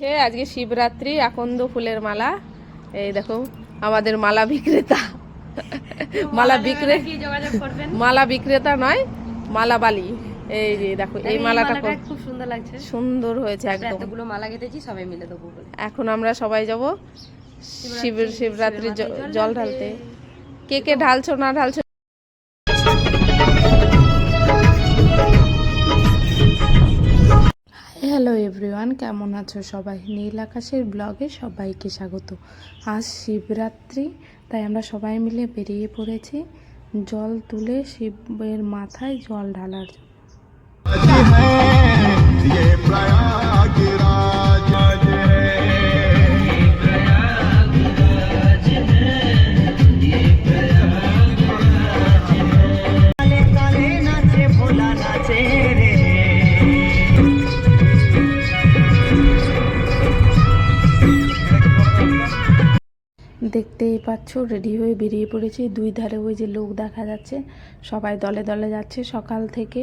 সে আজকে শিবরাত্রি আকন্দ ফুলের মালা। এই দেখো আমাদের মালা বিক্রেতা। মালা বিক্রে মালা বিক্রেতা নয় মালা বালি। এই যে দেখো এই মালাটা খুব খুব সুন্দর লাগছে। সুন্দর হয়েছে একদম। এতগুলো মালা গেঁথেছি সবাই মিলে দেবো এখন আমরা সবাই যাব শিব শিবরাত্রি জল ঢালতে। কে কে ঢালছো না ঢালছো হ্যালো এভরিওয়ান কেমন আছো সবাই? নীল আকাশের ব্লগে সবাইকে স্বাগত। আজ শিবরাত্রি, তাই আমরা সবাই মিলে বেরিয়ে পড়েছি জল তুলে শিবের মাথায় জল ঢালার জন্য। দেখতেই পাচ্ছ রেডি হয়ে বেরিয়ে পড়েছি। দুই ধারে ওই যে লোক দেখা যাচ্ছে সবাই দলে দলে যাচ্ছে। সকাল থেকে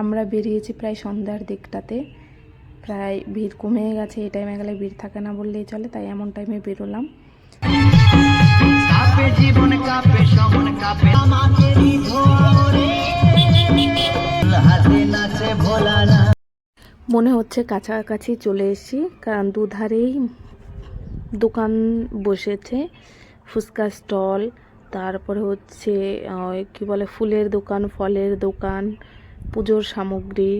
আমরা বেরিয়েছি প্রায় সন্ধ্যার দিকটাতে। প্রায় ভিড় কমে গেছে এই টাইমে গেলে ভিড় থাকে না বললেই চলে তাই এমন টাইমে বেরোলাম। জীবন কাপে সমন কাপে মনে হচ্ছে কাছাকাছি চলে এসেছি কারণ দুধারেই দোকান বসেছে, ফুচকা স্টল, তারপরে হচ্ছে কি বলে, ফুলের দোকান, ফলের দোকান, পুজোর সামগ্রী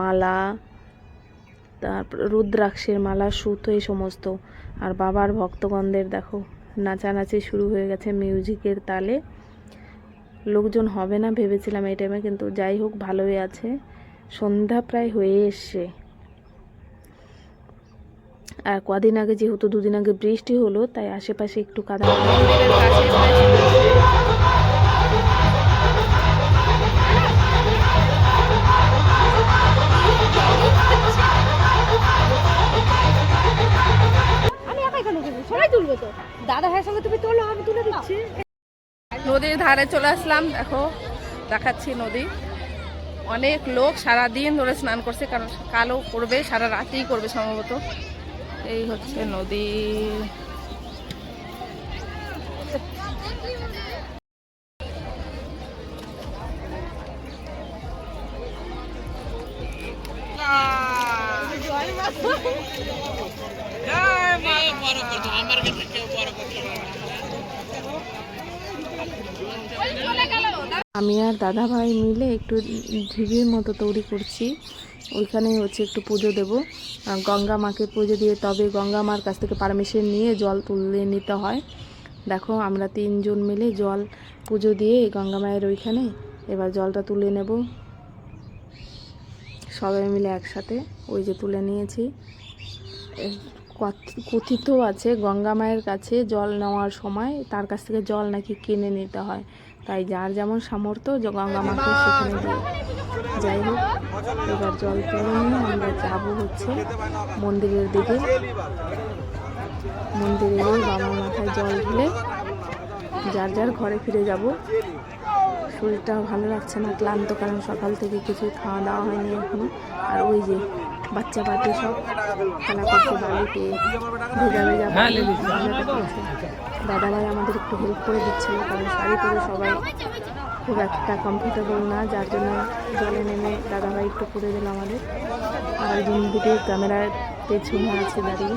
মালা, তারপর রুদ্রাক্ষের মালা, সুতো, এই সমস্ত। আর বাবার ভক্তগণদের দেখো, নাচানাচি শুরু হয়ে গেছে মিউজিকের তালে। লোকজন হবে না, ভেবেছিলাম এই টাইমে কিন্তু যাই হোক, ভালোই আছে। সন্ধ্যা প্রায় হয়ে এসছে। আর কদিন আগে যেহেতু দুদিন আগে বৃষ্টি হলো তাই আশেপাশে একটু কাদা। কাছে প্রায় আমি একাই কেন করব সবাই তুলবে তো। দাদা ভাইয়ের সঙ্গে তুমি তোলো আমি তুলে দিচ্ছি। নদীর ধারে চলে আসলাম দেখো দেখাচ্ছি নদী। অনেক লোক সারা দিন ধরে স্নান করছে কারণ কালো করবে সারা রাতেই করবে সম্ভবত। এই হচ্ছে নদী। আমি আর দাদা ভাই মিলে একটু ঢিবির মতো তৈরি করছি। ওইখানেই হচ্ছে একটু পুজো দেব। গঙ্গা মাকে পুজো দিয়ে তবে গঙ্গা মার কাছ থেকে পারমিশন নিয়ে জল তুলে নিতে হয়। দেখো, আমরা তিনজন মিলে জল পুজো দিয়ে গঙ্গা মায়ের ওইখানে এবার জলটা তুলে নেব। সবাই মিলে একসাথে ওই যে তুলে নিয়েছি। কথিত আছে, গঙ্গা মায়ের কাছে জল নেওয়ার সময় তার কাছ থেকে জল নাকি কিনে নিতে হয়। তাই যার যেমন সামর্থ্য গঙ্গা মাকে সেখানে দিয়ে যাই হোক এবার জল তুলে নিয়ে আমরা যাব হচ্ছে মন্দিরের দিকে। মন্দিরে বাবার মাথায় জল ঢেলে যার যার ঘরে ফিরে যাব। শরীরটা ভালো লাগছে না ক্লান্ত কারণ সকাল থেকে কিছু খাওয়া দাওয়া হয়নি এখনও। আর ওই যে বাচ্চা পাটি সব খেলা করছে বাড়িতে ভেজা ভেজা বালি, দাদা ভাই আমাদের একটু হেল্প করে দিচ্ছিল কারণ শাড়ি পরে সবাই খুব একটা কমফোর্টেবল না, যার জন্য জলে নেমে দাদাভাই একটু করে দিল আমাদের। আর একজন ভিডিও ক্যামেরার পেছনে আছে দাঁড়িয়ে।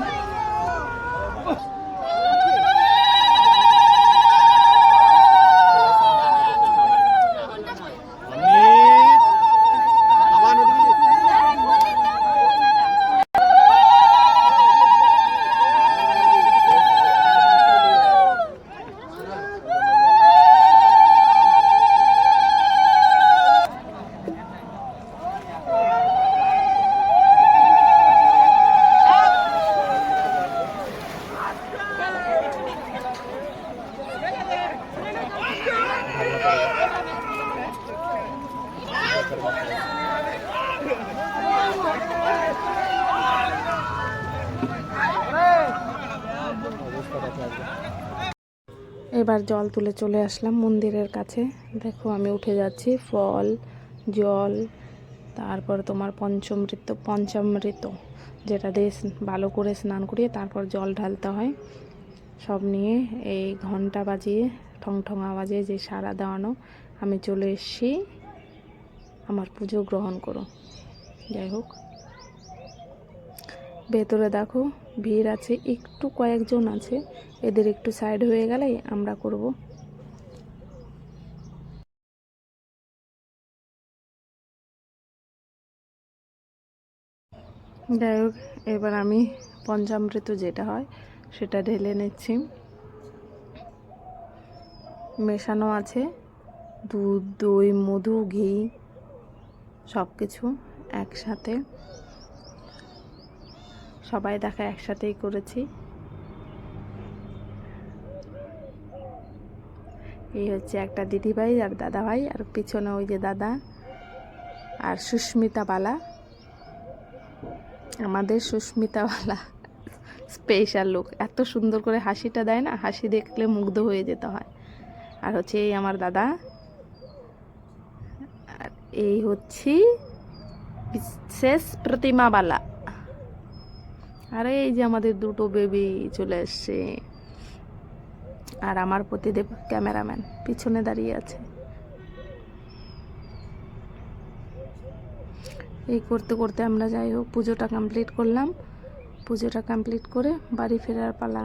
এবার জল তুলে চলে আসলাম মন্দিরের কাছে। দেখো আমি উঠে যাচ্ছি, ফল, জল, তারপর তোমার পঞ্চমৃত, পঞ্চামৃত, যেটা দিয়ে ভালো করে স্নান করিয়ে তারপর জল ঢালতে হয়। সব নিয়ে এই ঘণ্টা বাজিয়ে ঠং ঠং আওয়াজে যে সারা দেওয়ানো, আমি চলে এসেছি। আমার পুজো গ্রহণ করো। যাই হোক। ভেতরে দেখো, ভিড় আছে, একটু কয়েকজন আছে। এদের একটু সাইড হয়ে গেলেই আমরা করব। যাই হোক, এবার আমি পঞ্চামৃত যেটা হয়, সেটা ঢেলে নিচ্ছি। মেশানো আছে, দুধ, দই, মধু, ঘি সব কিছু একসাথে। সবাই দেখা একসাথেই করেছি। এই হচ্ছে একটা দিদিভাই আর দাদা ভাই আর পিছনে ওই যে দাদা আর সুস্মিতা বালা আমাদের সুস্মিতা বালা স্পেশাল লোক। এত সুন্দর করে হাসিটা দেয় না, হাসি দেখলে মুগ্ধ হয়ে যেতে হয়। আর হচ্ছে এই আমার দাদা। আর এই হচ্ছে বিশেষ প্রতিমাবালা। আর, এই যে আমাদের দুটো বেবি চলে এসছে। আর আমার প্রতিদেব ক্যামেরাম্যান পিছনে দাঁড়িয়ে আছে। এই করতে করতে আমরা যাই হোক, পুজোটা কমপ্লিট করলাম। পুজোটা কমপ্লিট করে বাড়ি ফেরার পালা।